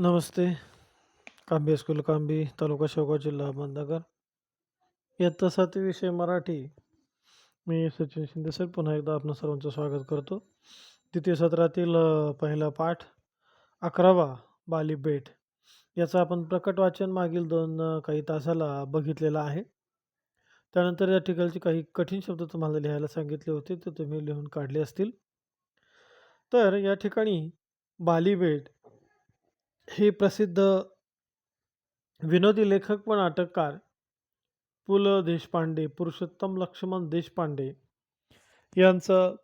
नमस्ते. Kambe school कांबी, तालुका शेवगाव, जिल्हा अहमदनगर. इयत्ता 7वी विषय मराठी. मी सचिन शिंदे सर पुन्हा एकदा आपणा सर्वांचं स्वागत करतो. द्वितीय सत्रातील पहिला पाठ 11वा बाली बेट याचं आपण प्रकट वाचन मागील दोन काही तासाला बघितलेलं आहे. त्यानंतर या ठिकाणचे काही कठीण शब्द तुम्हाला लिहायला सांगितले होते, ते तुम्ही लिहून काढले असतील. तर या ठिकाणी बाली बेट हे प्रसिद्ध विनोदी लेखक व नाटककार पु. ल. देशपांडे, पुरुषोत्तम लक्ष्मण देशपांडे यांचं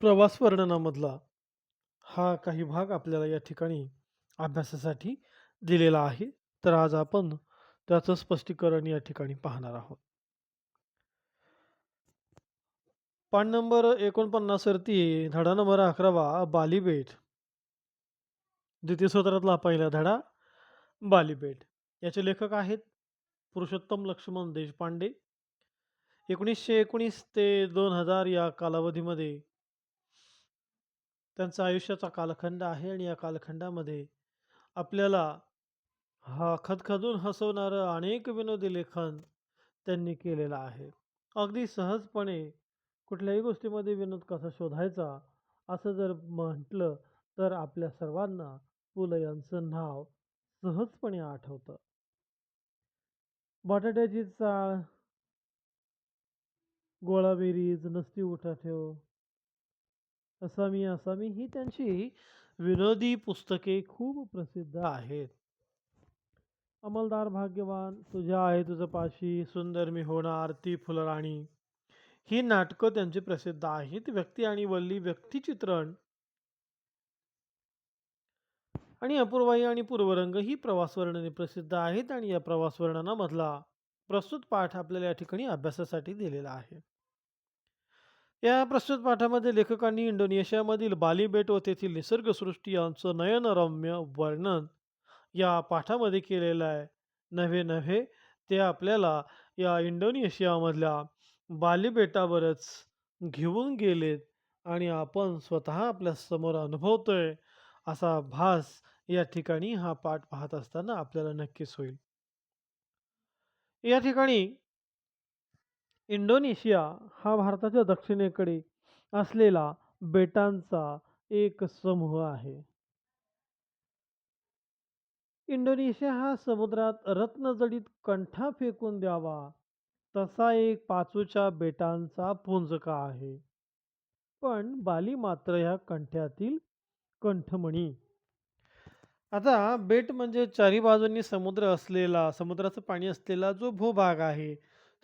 प्रवास वर्णनामधला हा काही भाग आपल्याला या ठिकाणी अभ्यासासाठी दिलेला आहे. तर आज आपण त्याचं स्पष्टीकरण या ठिकाणी पाहणार आहोत. पान नंबर 49 वरती धडा नंबर अकरावा बालीबेट द्वितीय सत्रातला पहिला धडा बालीपेठ याचे लेखक आहेत पुरुषोत्तम लक्ष्मण देशपांडे. 1919 ते दोन हजार या कालावधीमध्ये त्यांचा आयुष्याचा कालखंड आहे आणि या कालखंडामध्ये आपल्याला हा खदखदून हसवणारं अनेक विनोदी लेखन त्यांनी केलेलं आहे. अगदी सहजपणे कुठल्याही गोष्टीमध्ये विनोद कसा शोधायचा असं जर म्हटलं तर आपल्या सर्वांना पु. ल. यांचं नाव सहजपणे आठवतं. बटाट्याची चाळ, गोळाबेरीज, नसती उठाठेव, असामी असामी ही त्यांची विनोदी पुस्तके खूप प्रसिद्ध आहेत. अमलदार भाग्यवान, तुझ्या आहे तुझं पाशी, सुंदर मी होणार, ती फुलराणी ही नाटकं त्यांची प्रसिद्ध आहेत. व्यक्ती आणि वल्ली व्यक्तिचित्रण आणि अपूर्वाई आणि पूर्वरंग ही प्रवास वर्णने प्रसिद्ध आहेत आणि या प्रवास वर्णनामधला प्रस्तुत पाठ आपल्याला या ठिकाणी अभ्यासासाठी दिलेला आहे. या प्रस्तुत पाठामध्ये लेखकांनी इंडोनेशियामधील बाली बेट व तेथील निसर्गसृष्टी यांचं नयनरम्य वर्णन या पाठामध्ये केलेलं आहे. नव्हे नव्हे ते आपल्याला या इंडोनेशियामधल्या बाली बेटावरच घेऊन गेलेत आणि आपण स्वतः आपल्यासमोर अनुभवतोय असा भास या ठिकाणी हा पाठ पाहत असताना आपल्याला नक्कीच होईल. या ठिकाणी इंडोनेशिया हा भारताच्या दक्षिणेकडे असलेला बेटांचा एक समूह आहे. इंडोनेशिया हा समुद्रात रत्नजडित कंठा फेकून द्यावा तसा एक पाचूच्या बेटांचा पुंजका आहे. पण बाली मात्र ह्या कंठ्यातील कंठमणी. आता बेट म्हणजे चारी बाजूंनी समुद्र असलेला, समुद्राचं पाणी असलेला जो भूभाग आहे,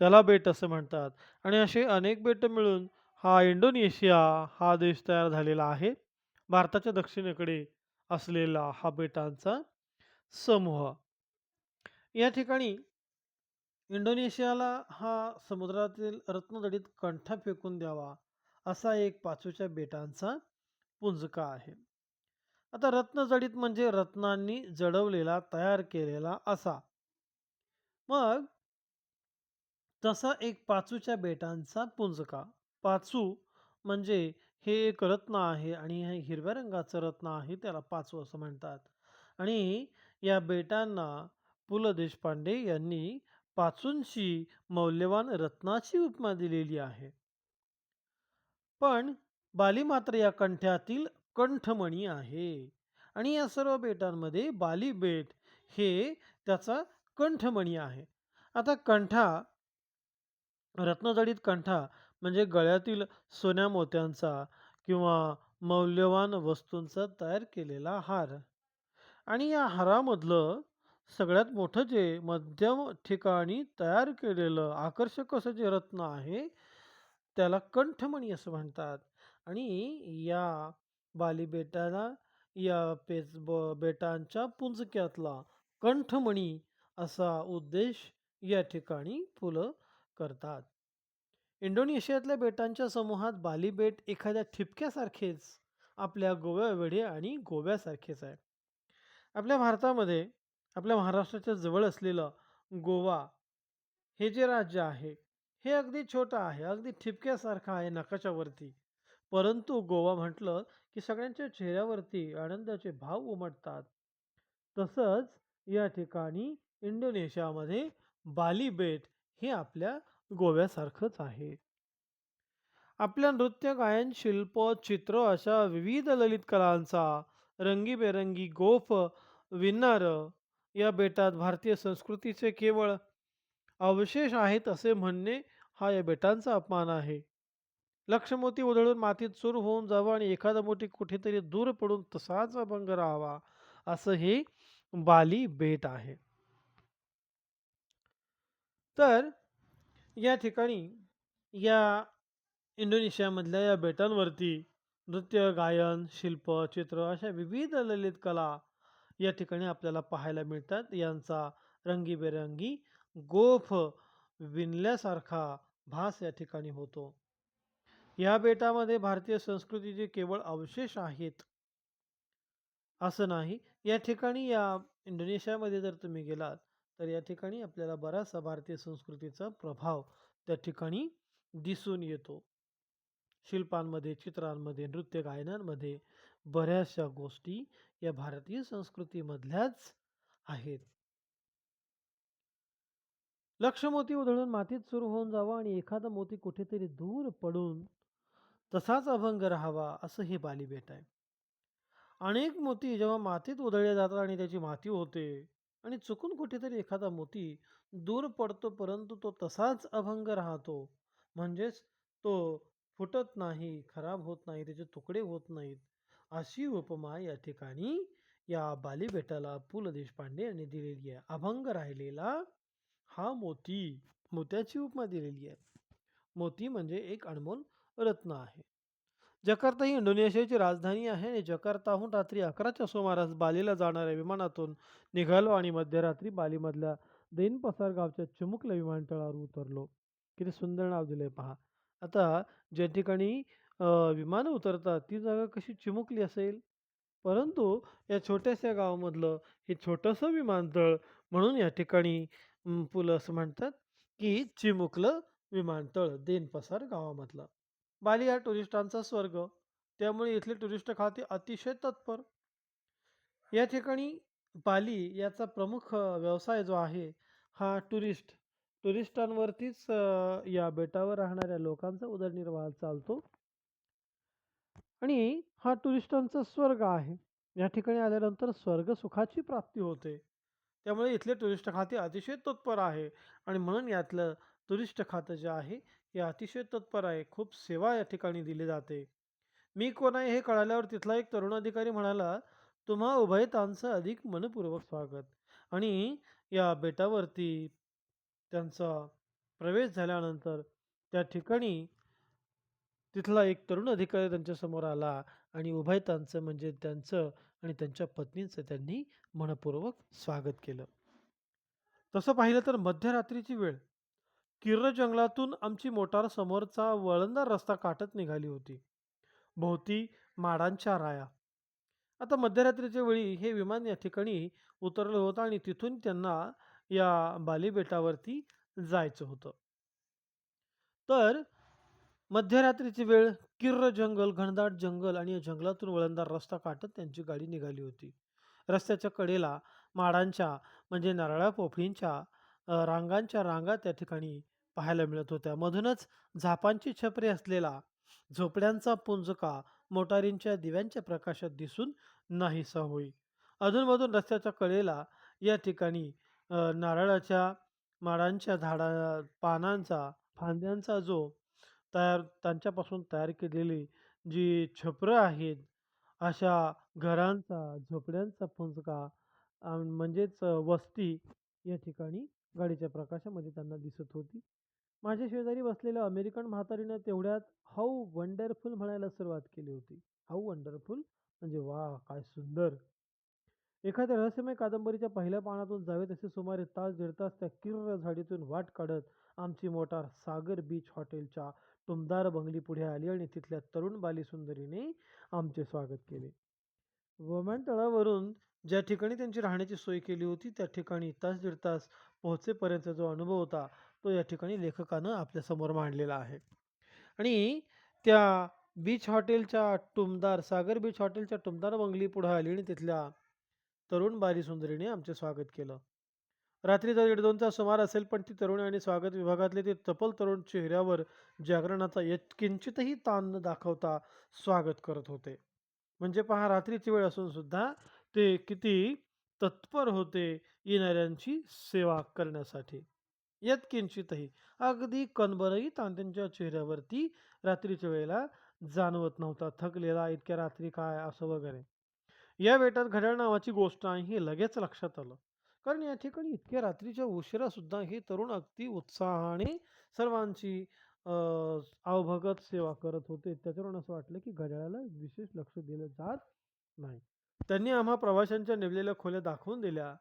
त्याला बेट असं म्हणतात आणि असे अनेक बेटं मिळून हा इंडोनेशिया हा देश तयार झालेला आहे. भारताच्या दक्षिणेकडे असलेला हा बेटांचा समूह. या ठिकाणी इंडोनेशियाला हा समुद्रातील रत्नदडीत कंठा फेकून द्यावा असा एक पाचूच्या बेटांचा पुंजका आहे. आता रत्नजडित म्हणजे रत्नांनी जडवलेला, तयार केलेला असा. मग तसा एक पाचूच्या बेटांचा पुंजका. पाचू म्हणजे हे एक रत्न आहे आणि हे हिरव्या रंगाचं रत्न आहे, त्याला पाचू असं म्हणतात. आणि या बेटांना पु. ल. देशपांडे यांनी पाचूंशी मौल्यवान रत्नाची उपमा दिलेली आहे. पण बाली मात्र या कंठ्यातील कंठमणी आहे. आणि या सर्व बेटांमध्ये बाली बेट हे त्याचा कंठमणी आहे. आता कंठा, रत्नजडित कंठा म्हणजे गळ्यातील सोन्या मोत्यांचा किंवा मौल्यवान वस्तूंचा तयार केलेला हार. आणि या हारामधलं सगळ्यात मोठं जे मध्यम ठिकाणी तयार केलेलं आकर्षक असं जे रत्न आहे, त्याला कंठमणी असं म्हणतात. आणि या बाली बेटाला या पेच ब बेटांच्या पुंजक्यातला कंठमणी असा उद्देश या ठिकाणी फुलं करतात. इंडोनेशियातल्या बेटांच्या समूहात बाली बेट एखाद्या ठिपक्यासारखेच आपल्या गोव्यावेढे आणि गोव्यासारखेच आहे. आपल्या भारतामध्ये आपल्या महाराष्ट्राच्या जवळ असलेलं गोवा हे जे राज्य आहे, हे अगदी छोटं आहे. अगदी ठिपक्यासारखं आहे नकाशावरती. परंतु गोवा म्हटलं की सगळ्यांच्या चेहऱ्यावरती आनंदाचे भाव उमटतात. तसंच या ठिकाणी इंडोनेशियामध्ये बाली बेट हे आपल्या गोव्यासारखंच आहे. आपल्या नृत्य, गायन, शिल्प, चित्र अशा विविध ललित कलांचा रंगीबेरंगी गोफ विणणारं या बेटात भारतीय संस्कृतीचे केवळ अवशेष आहेत असे म्हणणे हा या बेटांचा अपमान आहे. लक्षमोती उधळून मातीत चूर होऊन जावं आणि एखादा मोठी कुठेतरी दूर पडून तसाच अभंग राहावा, असं हे बाली बेट आहे. तर या ठिकाणी या इंडोनेशियामधल्या या बेटांवरती नृत्य, गायन, शिल्प, चित्र अशा विविध ललित कला या ठिकाणी आपल्याला पाहायला मिळतात. यांचा रंगीबेरंगी गोफ विणल्यासारखा भास या ठिकाणी होतो. या बेटामध्ये भारतीय संस्कृतीचे केवळ अवशेष आहेत, असं नाही. या ठिकाणी या इंडोनेशियामध्ये जर तुम्ही गेलात, तर या ठिकाणी आपल्याला बराचसा भारतीय संस्कृतीचा प्रभाव त्या ठिकाणी दिसून येतो. शिल्पांमध्ये, चित्रांमध्ये, नृत्य गायनांमध्ये बऱ्याचशा गोष्टी या भारतीय संस्कृतीमधल्याच आहेत. लक्ष्यमोती उधळून मातीत सुरू होऊन जावं आणि एखादा मोती कुठेतरी दूर पडून तसाच अभंग राहावा, असं हे बालीबेट आहे. अनेक मोती जेव्हा मातीत उधळले जातात आणि त्याची माती होते आणि चुकून कुठेतरी एखादा मोती दूर पडतो, परंतु तो तसाच अभंग राहतो. म्हणजेच तो फुटत नाही, खराब होत नाही, त्याचे तुकडे होत नाहीत. अशी उपमा या ठिकाणी या बालीबेटाला पु. ल. देशपांडे यांनी दिलेली आहे. अभंग राहिलेला हा मोती, मोत्याची उपमा दिलेली आहे. मोती म्हणजे एक अनमोल रत्न आहे. जकार्ता ही इंडोनेशियाची राजधानी आहे आणि जकार्ताहून रात्री 11च्या सुमारास बालीला जाणाऱ्या विमानातून निघालो आणि मध्यरात्री बालीमधल्या देनपसार गावच्या चिमुकल्या विमानतळावर उतरलो. किती सुंदर नाव दिलंय पहा. आता ज्या ठिकाणी विमानं उतरतात ती जागा कशी चिमुकली असेल? परंतु या छोट्याशा गावामधलं हे छोटंसं विमानतळ म्हणून या ठिकाणी पुलं पु. ल. असं म्हणतात, की चिमुकलं विमानतळ देनपसार गावामधलं. बाली हा टुरिस्टांचा स्वर्ग. त्यामुळे इथले टुरिस्ट खाते अतिशय तत्पर. या ठिकाणी बाली याचा प्रमुख व्यवसाय जो आहे हा टुरिस्ट टुरिस्टांवरतीच या बेटावर राहणाऱ्या लोकांचा उदरनिर्वाह चालतो. आणि हा टुरिस्टांचा स्वर्ग आहे. या ठिकाणी आल्यानंतर स्वर्ग सुखाची प्राप्ती होते. त्यामुळे इथले टुरिस्ट खाते अतिशय तत्पर आहे आणि म्हणून यातलं टुरिस्ट खातं जे आहे हे अतिशय तत्पर आहे. खूप सेवा या ठिकाणी दिली जाते. मी कोण आहे हे कळाल्यावर तिथला एक तरुण अधिकारी म्हणाला, "तुम्हा उभयतांचं अधिक मनपूर्वक स्वागत." आणि या बेटावरती त्यांचा प्रवेश झाल्यानंतर त्या ठिकाणी तिथला एक तरुण अधिकारी त्यांच्यासमोर आला आणि उभयतांचं म्हणजे त्यांचं आणि त्यांच्या पत्नीचं त्यांनी मनपूर्वक स्वागत केलं. तसं पाहिलं तर मध्यरात्रीची वेळ. किर्र जंगलातून आमची मोटार समोरचा वळणदार रस्ता काटत निघाली होती. भोवती माडांच्या राया. आता मध्यरात्रीच्या वेळी हे विमान या ठिकाणी उतरलं होतं आणि तिथून त्यांना या बाली बेटावरती जायचं होतं. तर मध्यरात्रीची वेळ, किर्र जंगल, घनदाट जंगल आणि या जंगलातून वळणदार रस्ता काटत त्यांची गाडी निघाली होती. रस्त्याच्या कडेला माडांच्या म्हणजे नारळा पोफळींच्या रांगांच्या रांगा त्या ठिकाणी पाहायला मिळत होत्या. मधूनच झापांची छपरी असलेला झोपड्यांचा पुंजका मोटारींच्या दिव्यांच्या प्रकाशात दिसून नाहीसा होई. अधूनमधून रस्त्याच्या कडेला या ठिकाणी नारळाच्या माडांच्या झाडा पानांचा, फांद्यांचा जो तयार त्यांच्यापासून तयार केलेली जी छपरं आहेत, अशा घरांचा, झोपड्यांचा पुंजका म्हणजेच वस्ती या ठिकाणी गाडीच्या प्रकाशामध्ये त्यांना दिसत होती. माझ्या शेजारी बसलेल्या अमेरिकन म्हातारीनं तेवढ्यात हाऊ वंडरफुल म्हणायला सुरुवात केली होती. हाऊ वंडरफुल म्हणजे वा काय सुंदर! एखाद्या रहस्यमय कादंबरीच्या पहिल्या पानातून जावे तसे सुमारे तास दीड तास त्या किर्र झाडीतून वाट काढत आमची मोटार सागर बीच हॉटेलच्या टुमदार बंगली पुढे आली आणि तिथल्या तरुण बाली सुंदरीने आमचे स्वागत केले. विमानतळावरून ज्या ठिकाणी त्यांची राहण्याची सोय केली होती, त्या ठिकाणी तास दीड तास पोहोचेपर्यंतचा जो अनुभव होता, तो या ठिकाणी लेखकानं आपल्यासमोर मांडलेला आहे. आणि त्या बीच हॉटेलच्या टुमदार सागर बीच हॉटेलच्या टुमदार बंगली पुढं आली आणि तिथल्या तरुण बारी सुंदरीने आमचे स्वागत केलं. रात्रीचा दीड दोनचा सुमार असेल, पण ती तरुणी आणि स्वागत विभागातले ते चपल तरुण चेहऱ्यावर जागरणाचा यत्किंचितही ताण न दाखवता स्वागत करत होते. म्हणजे पहा रात्रीची वेळ असून सुद्धा ते किती तत्पर होते येणाऱ्यांची सेवा करण्यासाठी. यत्किंचितही. अगदी कणबरही ताण त्यांच्या चेहऱ्यावरती रात्रीच्या वेळेला जाणवत नव्हता. थकलेला, इतक्या रात्री काय असं वगैरे. या बेटात घड्याळ नावाची गोष्ट आहे हे लगेच लक्षात आलं. कारण या ठिकाणी इतक्या रात्रीच्या उशिरा सुद्धा हे तरुण अगदी उत्साहाने सर्वांची अवभगत सेवा करत होते. त्याच्यावरून असं वाटलं की घड्याळाला विशेष लक्ष दिलं जात नाही. त्यांनी आम्हा प्रवाशांच्या नेमलेल्या खोल्या दाखवून दिल्या.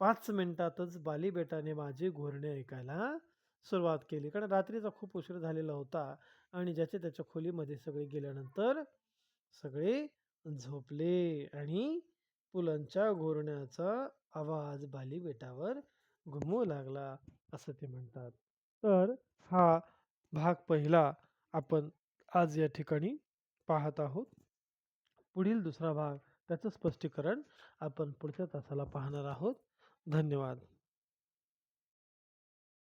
पाच मिनिटातच बाली बेटाने माझे घोरणे ऐकायला सुरुवात केली. कारण रात्रीचा खूप उशीर झालेला होता आणि ज्याच्या त्याच्या खोलीमध्ये सगळे गेल्यानंतर सगळे झोपले आणि पुलांच्या घोरण्याचा आवाज बाली बेटावर घुमू लागला, असं ते म्हणतात. तर हा भाग पहिला आपण आज या ठिकाणी पाहत आहोत. पुढील दुसरा भाग त्याचं स्पष्टीकरण आपण पुढच्या तासाला पाहणार आहोत. धन्यवाद.